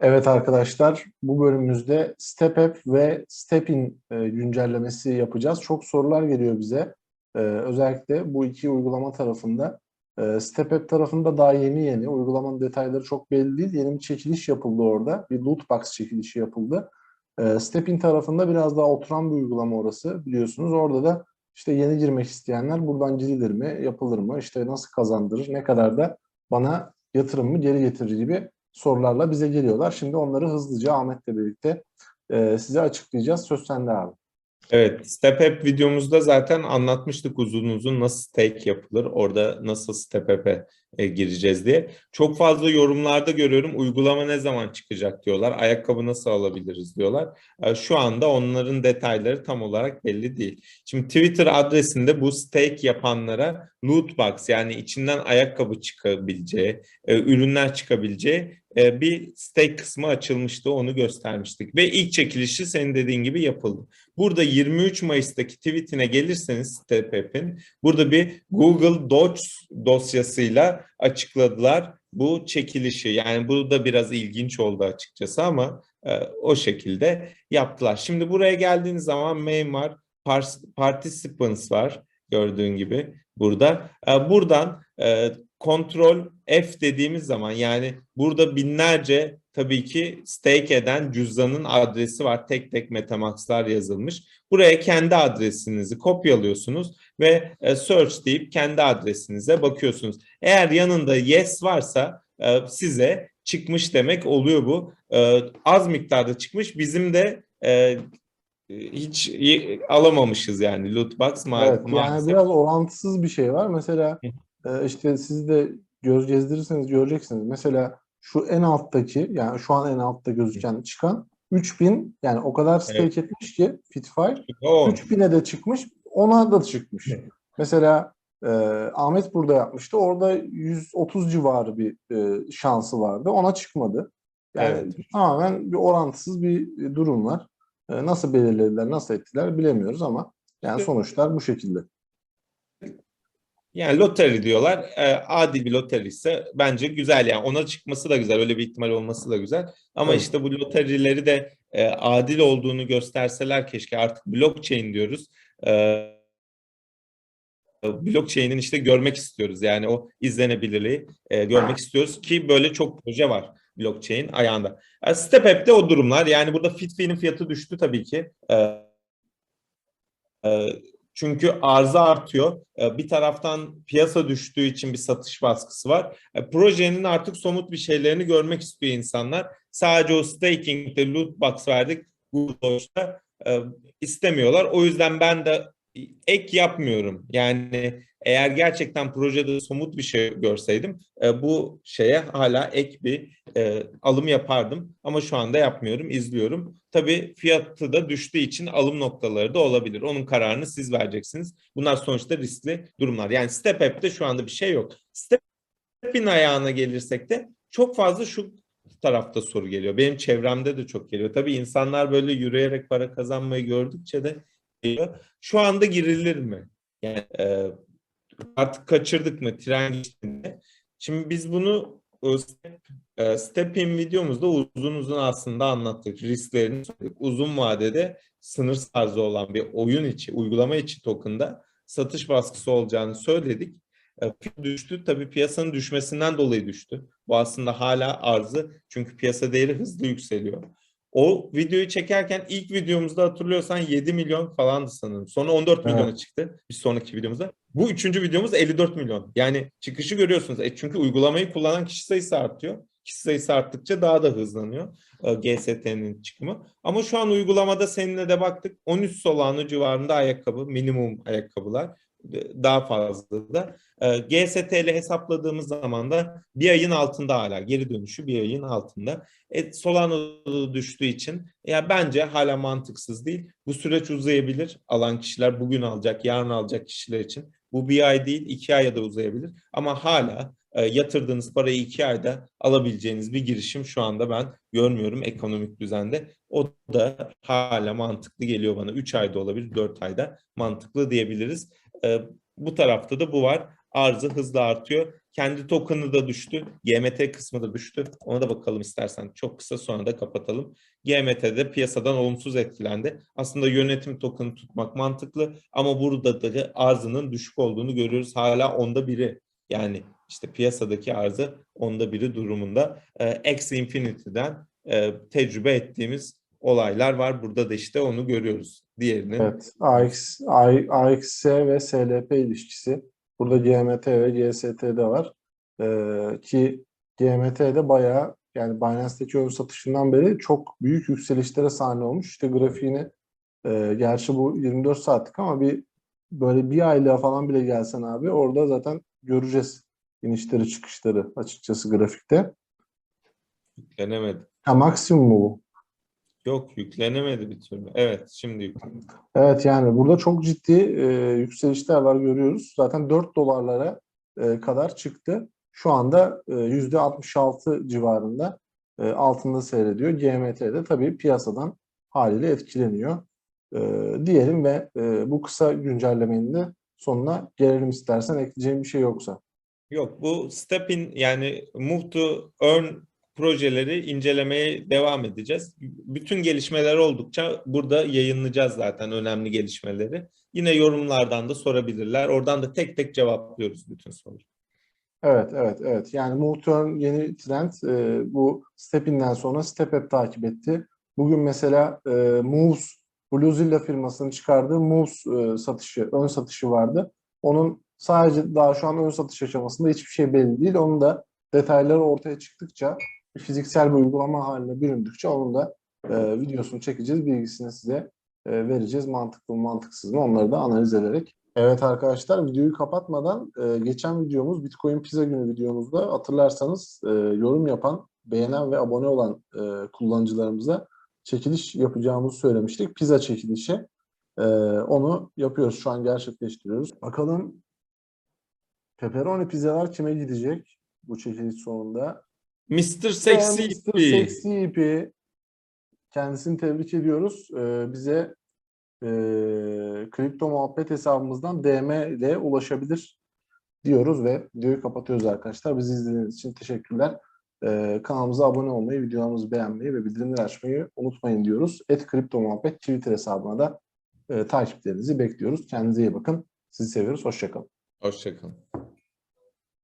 Evet arkadaşlar, bu bölümümüzde Step App ve Step In e, güncellemesi yapacağız. Çok sorular geliyor bize. E, özellikle bu iki uygulama tarafında. E, Step App tarafında daha yeni yeni. Uygulamanın detayları çok belli değil. Yeni bir çekiliş yapıldı orada. Bir loot box çekilişi yapıldı. E, Step In tarafında biraz daha oturan bir uygulama orası biliyorsunuz. Orada da işte yeni girmek isteyenler buradan girilir mi, yapılır mı, işte nasıl kazandırır, ne kadar da bana yatırım mı geri getirir gibi sorularla bize geliyorlar. Şimdi onları hızlıca Ahmet'le birlikte e, size açıklayacağız. Söz sende abi. Evet, Step App videomuzda zaten anlatmıştık uzun uzun nasıl stake yapılır, orada nasıl Step App'e e, gireceğiz diye. Çok fazla yorumlarda görüyorum uygulama ne zaman çıkacak diyorlar, ayakkabı nasıl alabiliriz diyorlar. E, şu anda onların detayları tam olarak belli değil. Şimdi Twitter adresinde bu stake yapanlara loot box yani içinden ayakkabı çıkabileceği, e, ürünler çıkabileceği bir stake kısmı açılmıştı, onu göstermiştik. Ve ilk çekilişi senin dediğin gibi yapıldı. Burada 23 Mayıs'taki tweetine gelirseniz Step App'in burada bir Google Docs dosyasıyla açıkladılar bu çekilişi. Yani bu da biraz ilginç oldu açıkçası ama e, o şekilde yaptılar. Şimdi buraya geldiğiniz zaman main participants var gördüğün gibi burada. E, buradan e, kontrol F dediğimiz zaman yani burada binlerce tabii ki stake eden cüzdanın adresi var. Tek tek Metamax'lar yazılmış. Buraya kendi adresinizi kopyalıyorsunuz ve e, search deyip kendi adresinize bakıyorsunuz. Eğer yanında yes varsa e, size çıkmış demek oluyor bu. E, az miktarda çıkmış. Bizim de hiç alamamışız yani loot box ma evet, Yani biraz orantısız bir şey var. Mesela işte siz de göz gezdirirseniz göreceksiniz. Mesela şu en alttaki yani şu an en altta gözüken çıkan 3000 yani o kadar stake evet. etmiş ki Fitfire. 3000'e de çıkmış, ona da çıkmış. Evet. Mesela e, Ahmet burada yapmıştı. Orada 130 civarı bir e, şansı vardı. Ona çıkmadı. Yani evet. tamamen bir orantısız bir durum var. E, nasıl belirlediler, nasıl ettiler bilemiyoruz ama yani sonuçlar bu şekilde. Yani loteri diyorlar. E, adil bir loteri ise bence güzel yani ona çıkması da güzel. Öyle bir ihtimal olması da güzel. Ama evet. işte bu loterileri de e, adil olduğunu gösterseler keşke artık blockchain diyoruz. E, blockchain'in işte görmek istiyoruz. Yani o izlenebilirliği e, görmek istiyoruz ki böyle çok proje var blockchain ayağında. E, Step App'te o durumlar. Yani burada Fitfi'nin fiyatı düştü tabii ki. E, e, çünkü arıza artıyor. Ee, bir taraftan piyasa düştüğü için bir satış baskısı var. Ee, projenin artık somut bir şeylerini görmek istiyor insanlar. Sadece o staking'de loot box verdik Google'da e, istemiyorlar. O yüzden ben de ek yapmıyorum. Yani eğer gerçekten projede somut bir şey görseydim e, bu şeye hala ek bir e, alım yapardım. Ama şu anda yapmıyorum, izliyorum. Tabii fiyatı da düştüğü için alım noktaları da olabilir. Onun kararını siz vereceksiniz. Bunlar sonuçta riskli durumlar. Yani Step App'te şu anda bir şey yok. Step'in ayağına gelirsek de çok fazla şu tarafta soru geliyor. Benim çevremde de çok geliyor. Tabii insanlar böyle yürüyerek para kazanmayı gördükçe de geliyor. Şu anda girilir mi? Yani e, artık kaçırdık mı tren geçtiğinde? Şimdi biz bunu step, e, step in videomuzda uzun uzun aslında anlattık. Risklerini söyledik. Uzun vadede sınır tarzı olan bir oyun içi, uygulama içi token'da satış baskısı olacağını söyledik. E, düştü. Tabii piyasanın düşmesinden dolayı düştü. Bu aslında hala arzı çünkü piyasa değeri hızlı yükseliyor. O videoyu çekerken ilk videomuzda hatırlıyorsan 7 milyon falandı sanırım. Sonra 14 evet. milyona çıktı bir sonraki videomuzda. Bu üçüncü videomuz 54 milyon. Yani çıkışı görüyorsunuz. E çünkü uygulamayı kullanan kişi sayısı artıyor. Kişi sayısı arttıkça daha da hızlanıyor e, GST'nin çıkımı. Ama şu an uygulamada seninle de baktık. 13 Solano civarında ayakkabı, minimum ayakkabılar daha fazla da. E, GST ile hesapladığımız zaman da bir ayın altında hala geri dönüşü bir ayın altında. E, Solano düştüğü için ya bence hala mantıksız değil. Bu süreç uzayabilir. Alan kişiler bugün alacak, yarın alacak kişiler için. Bu bir ay değil, iki aya da uzayabilir. Ama hala e, yatırdığınız parayı iki ayda alabileceğiniz bir girişim şu anda ben görmüyorum ekonomik düzende. O da hala mantıklı geliyor bana. Üç ayda olabilir, dört ayda mantıklı diyebiliriz. E, bu tarafta da bu var. arzı hızla artıyor. Kendi token'ı da düştü. GMT kısmı da düştü. Ona da bakalım istersen. Çok kısa sonra da kapatalım. GMT'de piyasadan olumsuz etkilendi. Aslında yönetim token'ı tutmak mantıklı ama burada da arzının düşük olduğunu görüyoruz. Hala onda biri. Yani işte piyasadaki arzı onda biri durumunda. Ee, X Infinity'den e, tecrübe ettiğimiz olaylar var. Burada da işte onu görüyoruz. Diğerinin Evet. AX, AXS ve SLP ilişkisi. Burada GMT ve GST'de var. Ee, ki GMT'de bayağı yani Binance'deki ön satışından beri çok büyük yükselişlere sahne olmuş. İşte grafiğini e, gerçi bu 24 saatlik ama bir böyle bir aylığa falan bile gelsen abi orada zaten göreceğiz inişleri çıkışları açıkçası grafikte. yüklenemedi. Ha maksimum mu bu? Yok yüklenemedi bir türlü. Evet şimdi yüklendi. Evet yani burada çok ciddi e, yükselişler var görüyoruz. Zaten 4 dolarlara e, kadar çıktı. Şu anda e, %66 civarında e, altında seyrediyor. GMT'de tabii piyasadan haliyle etkileniyor. E, diyelim ve e, bu kısa güncellemenin de sonuna gelelim istersen ekleyeceğim bir şey yoksa. Yok bu Step'in yani Move to Earn projeleri incelemeye devam edeceğiz. Bütün gelişmeler oldukça burada yayınlayacağız zaten önemli gelişmeleri. Yine yorumlardan da sorabilirler. Oradan da tek tek cevaplıyoruz bütün soruları. Evet, evet, evet. Yani Multurn yeni trend e, bu Stepin'den sonra StepApp takip etti. Bugün mesela e, Moves, Bluezilla firmasının çıkardığı Moves e, satışı, ön satışı vardı. Onun sadece daha şu an ön satış aşamasında hiçbir şey belli değil. Onun da detayları ortaya çıktıkça, fiziksel bir uygulama haline büründükçe onun da e, videosunu çekeceğiz, bilgisini size e, vereceğiz. Mantıklı mı, mantıksız mı onları da analiz ederek. Evet arkadaşlar videoyu kapatmadan e, geçen videomuz Bitcoin Pizza günü videomuzda hatırlarsanız e, yorum yapan, beğenen ve abone olan e, kullanıcılarımıza çekiliş yapacağımızı söylemiştik. Pizza çekilişi. E, onu yapıyoruz. Şu an gerçekleştiriyoruz. Bakalım pepperoni pizzalar kime gidecek bu çekiliş sonunda? Mr. Sexy Mr. Sexy Hippie. Kendisini tebrik ediyoruz. Ee, bize e, kripto muhabbet hesabımızdan DM ile ulaşabilir diyoruz ve videoyu kapatıyoruz arkadaşlar. Bizi izlediğiniz için teşekkürler. Ee, kanalımıza abone olmayı, videolarımızı beğenmeyi ve bildirimleri açmayı unutmayın diyoruz. Et kripto muhabbet Twitter hesabına da e, takiplerinizi bekliyoruz. Kendinize iyi bakın. Sizi seviyoruz. Hoşçakalın. Hoşçakalın.